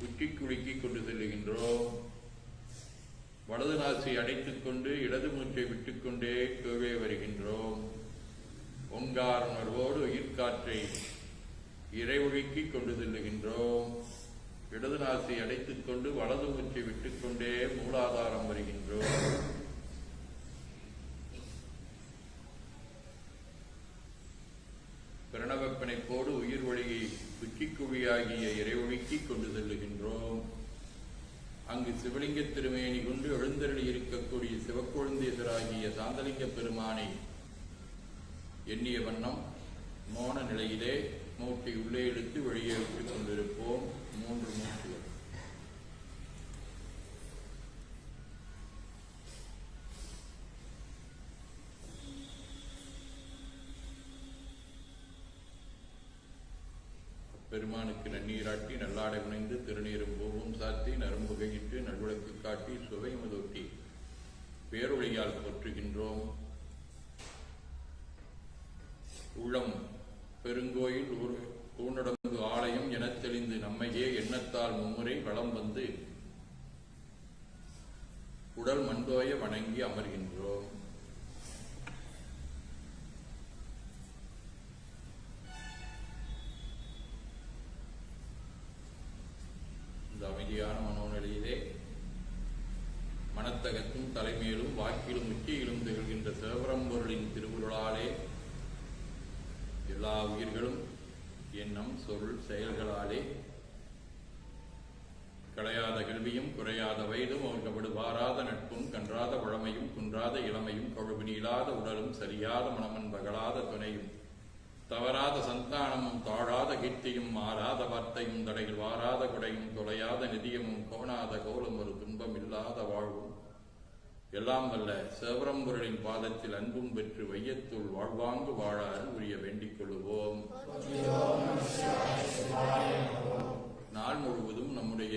உச்சி குலுக்கி கொண்டு செல்லுகின்றோம். வலது நாசி அடைத்துக் கொண்டு இடது மூச்சை விட்டுக்கொண்டே கீழே வருகின்றோம். ஒன்கார் உணர்வோடு உயிர்காற்றை இறைவழுக்கி கொண்டு செல்லுகின்றோம். இடது நாசி அடைத்துக் கொண்டு வலது மூச்சை விட்டுக்கொண்டே மூலாதாரம் வருகின்றோம். பிரணவப்பிணைப்போடு உயிர் வழியை உச்சிக்குழியாகிய இறைவொழுக்கி கொண்டு அங்கு சிவலிங்க திருமேனி கொண்டு எழுந்தருளி இருக்கக்கூடிய சிவக்கொழுந்தேசராகிய சாந்தலிங்க பெருமானை எண்ணிய வண்ணம் மோன நிலையிலே மூட்டை உள்ளே இழுத்து வெளியே விட்டுக் கொண்டிருப்போம். மூன்று மூட்டுகள். பெருமானுக்கு நன்னீராட்டி நல்லாடை உணைந்து திருநீரும் பூவும் சாத்தி நரம்பு பேரொழியால் போற்றுகின்றோம். உள்ளம் பெருங்கோயில் ஊர் ஊனடங்கு ஆலயம் என தெளிந்து நம்மையே எண்ணத்தால் மும்முறை வளம் வந்து உடல் மண்டோய வணங்கி அமர்கின்றோம். இந்த அமைதியான மனத்தகத்தும் தலைமையிலும் வாக்கிலும் உச்சியிலும் திகழ்கின்ற சிவபரம்பொருளின் திருவுருளாலே எல்லா உயிர்களும் எண்ணம் சொருள் செயல்களாலே களையாத கல்வியும் குறையாத வயதும் அவர்கள் விடுபாராத நட்பும் கன்றாத பழமையும் குன்றாத இளமையும் கொழுவு நீளாத உடலும் சரியாத மனமன் பகலாத துணையும் தவறாத சந்தானமும் தாழாத கீர்த்தியும் மாறாத வார்த்தையும் தடையில் வாராத குடையும் தொலையாத நிதியமும் கோணாத கோலும் ஒரு துன்பம் இல்லாத வாழ்வும். எல்லாம் அல்ல சிவபரம்பொருளின் பாதத்தில் அன்பும் பெற்று வையத்துள் வாழ்வாங்கு வாழ உரிய வேண்டிக் கொள்ளுவோம். நாள் முழுவதும் நம்முடைய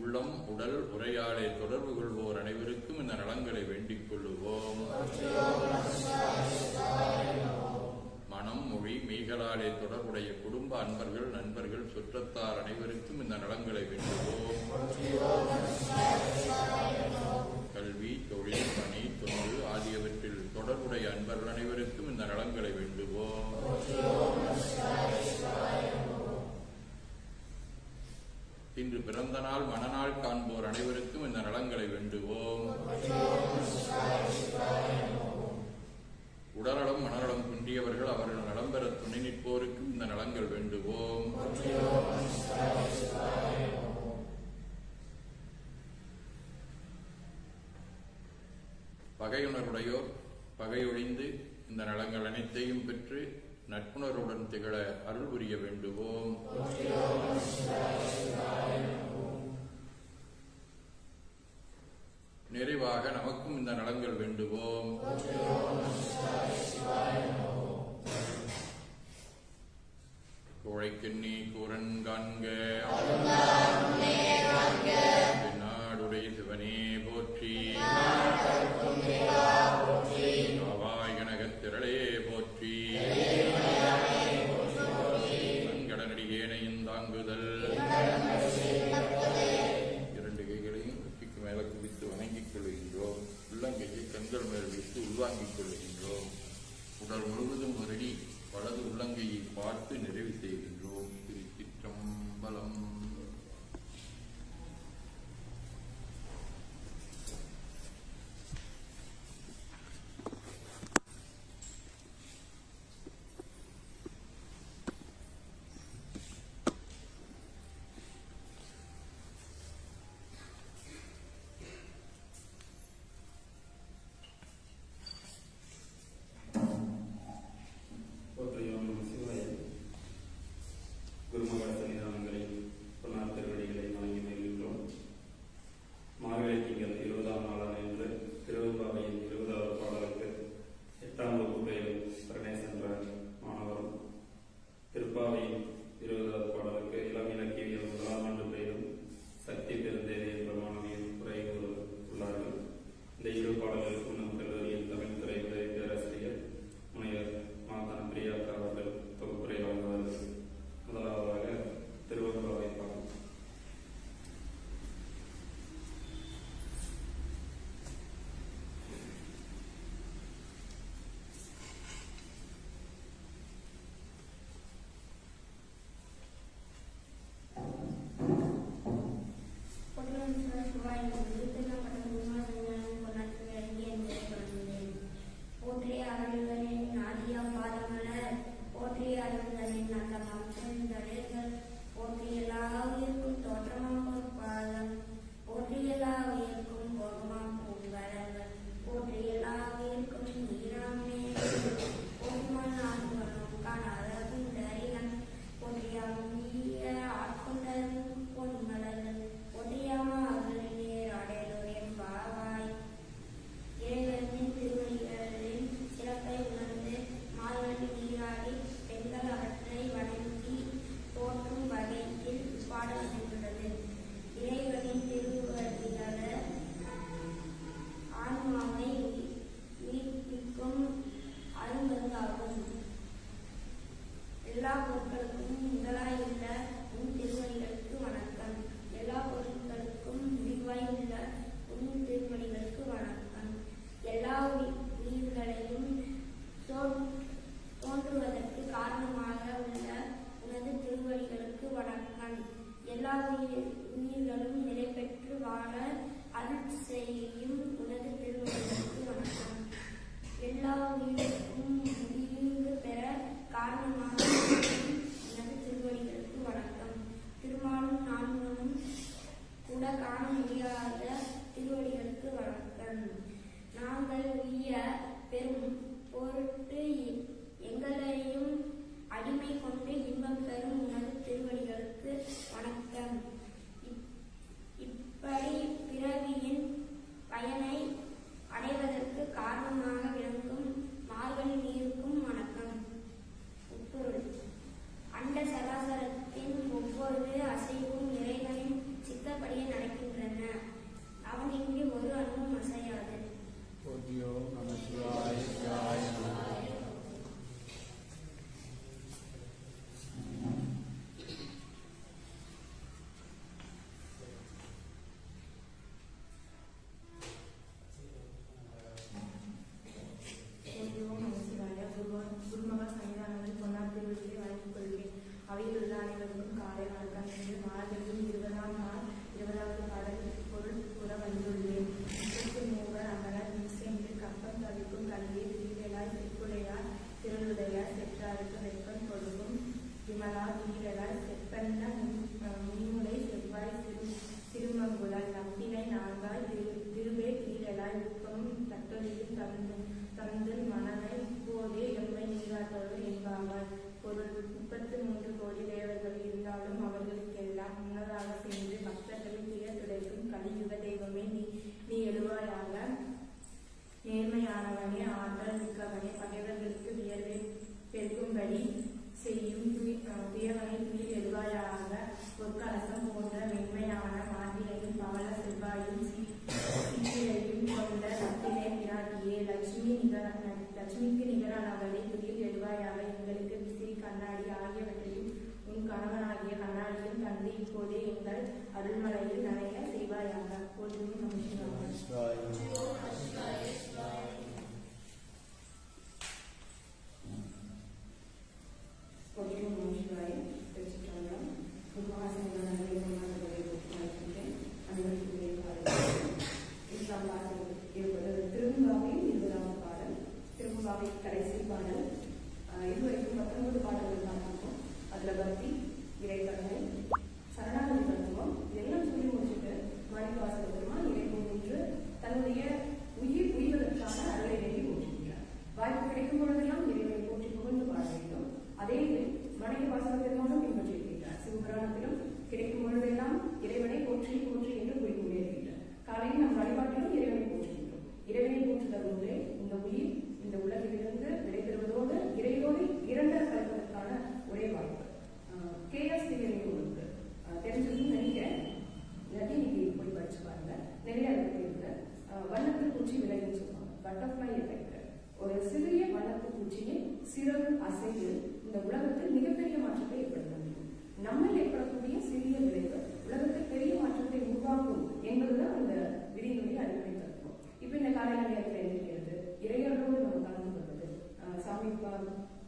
உள்ளம் உடல் உரையாடை தொடர்பு கொள்வோர் அனைவருக்கும் இந்த நலங்களை வேண்டிக் கொள்ளுவோம். மனம் மொழி மெய்களாலே தொடர்புடைய குடும்ப அன்பர்கள் நண்பர்கள் சுற்றத்தார் அனைவருக்கும் இந்த நலங்களை வேண்டுவோம். கல்வி தொழில் பணி தொண்டு ஆகியவற்றில் தொடர்புடைய அன்பர்கள் அனைவருக்கும் இந்த நலன்களை வேண்டுவோம். இன்று பிறந்த நாள் மனநாள் காண்போர் அனைவருக்கும் இந்த நலங்களை வேண்டுவோம் உடல்நலம் மனநலம் குன்றியவர்கள் அவர்கள் நலம் பெற துணை நிற்போருக்கும் இந்த நலங்கள் வேண்டுவோம் பகையுணர்வுடையோர் பகையொழிந்து இந்த நலங்கள் அனைத்தையும் பெற்று நட்புணர்வுடன் திகழ அருள் புரிய வேண்டுவோம். நிறைவாக நமக்கும் இந்த நலங்கள் வேண்டுவோம். கோழைக்கண்ணி கூரன் காண்க. காண முடியாத திருவடிகளுக்கு வணக்கம். நாங்கள் உரிய பெரும் பொருட்டு எங்களையும் அடிமை கொண்டு இன்பம் தரும் உனது திருவடிகளுக்கு வணக்கம். இப்படி ராமனாகிய கண்ணாடியும் தந்து இப்போதே எங்கள் அருள்மலையில் நனைய செய்வாயாக போற்றுமே நமசிவாய் நமசிவாய் திருச்சிற்றம்பலம் உபவாசம்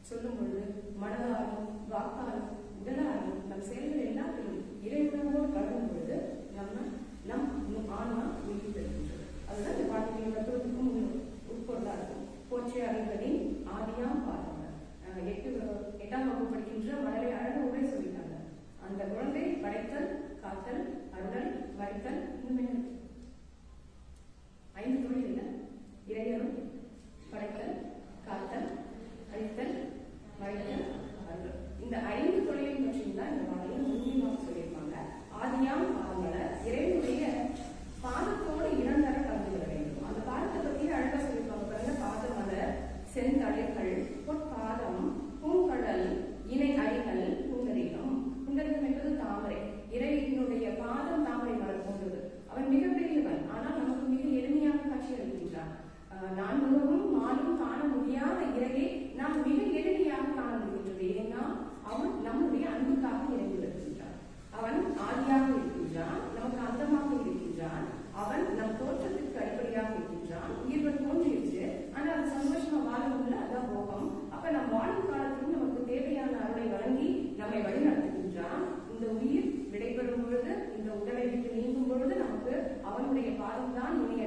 சொல்லும் பொழுது மனதாலும் வாக்காலும் உடலாலும் நம் செயல்கள் எல்லாத்தையும் இறைவனாக கலரும் பொழுது நம்ம நம் ஆன்மா உயிர் பெறுகின்றது. அதுதான் இந்த வாழ்க்கையை மற்றவருக்கும் உட்கொண்டா இருக்கும். போற்றி அறிந்ததின் ஆதியாம் பாருங்க எட்டு எட்டாம் வகுப்பு படிக்கின்ற மலரை அழகு உரை சொல்லிட்டாங்க. அந்த குழந்தை படைத்தல் காத்தல் அருளல் வரித்தல் உண்மை ஐந்து தொழில் இல்லை இறையரும் படைத்தல் காத்தல் கழித்தல் வைத்தல் இந்த ஐந்து தொழிலையும் பற்றி தான் வாதம் தான் உண்மையாக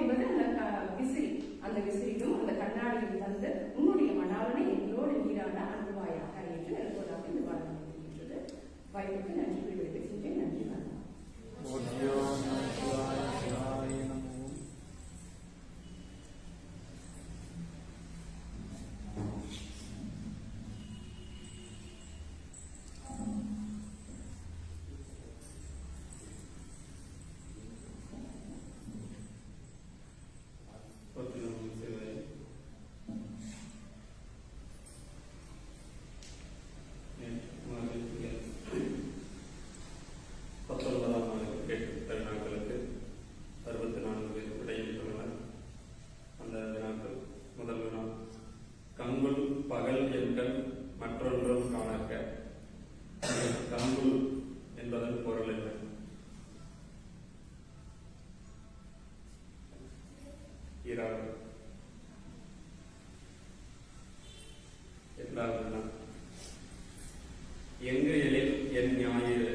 என்பது அந்த விசிறி அந்த விசிறியும் அந்த கண்ணாடியும் தந்து உன்னுடைய மணாலனை எங்களோடு நீராட அன்புவாயாக என்று நிற்பதாக இந்த வாழ்க்கை வாய்ப்புக்கு நன்றி விடுவிக்கின்றேன் நன்றி வணக்கம். நின்றார்கள் எங்கு எழில் என் ஞாயிறு.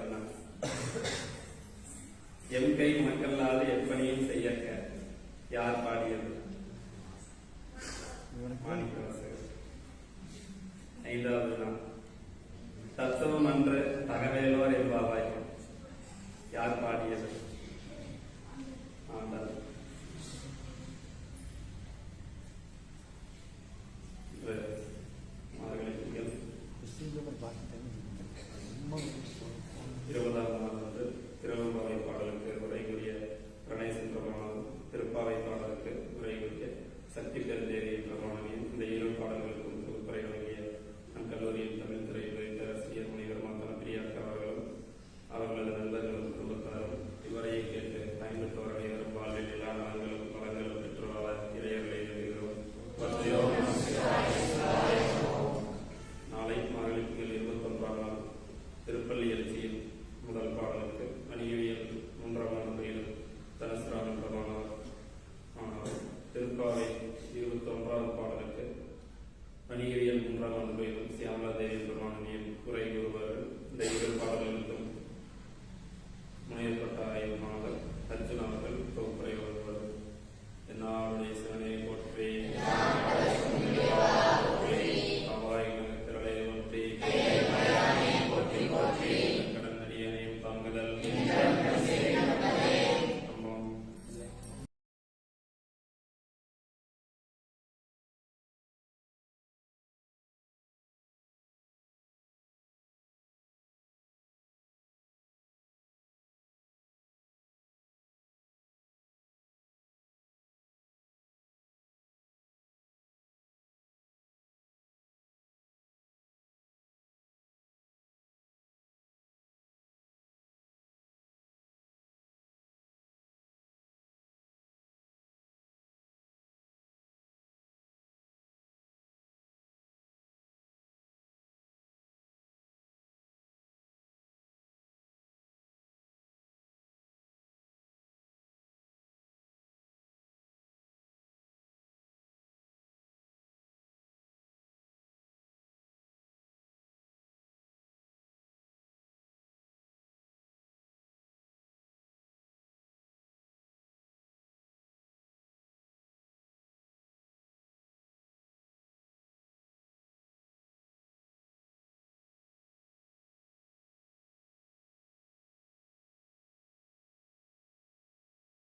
பாடுகிறேன் எம் கை மக்களால் எப்பணியும் செய்யக்க யார் பாடியது? ஐந்தாவது நாள் தத்துவம் அன்று தகவேலோர் என்பாவாய் யார் பாடியது? Andal. Niegue y algún rango se habla de un hermano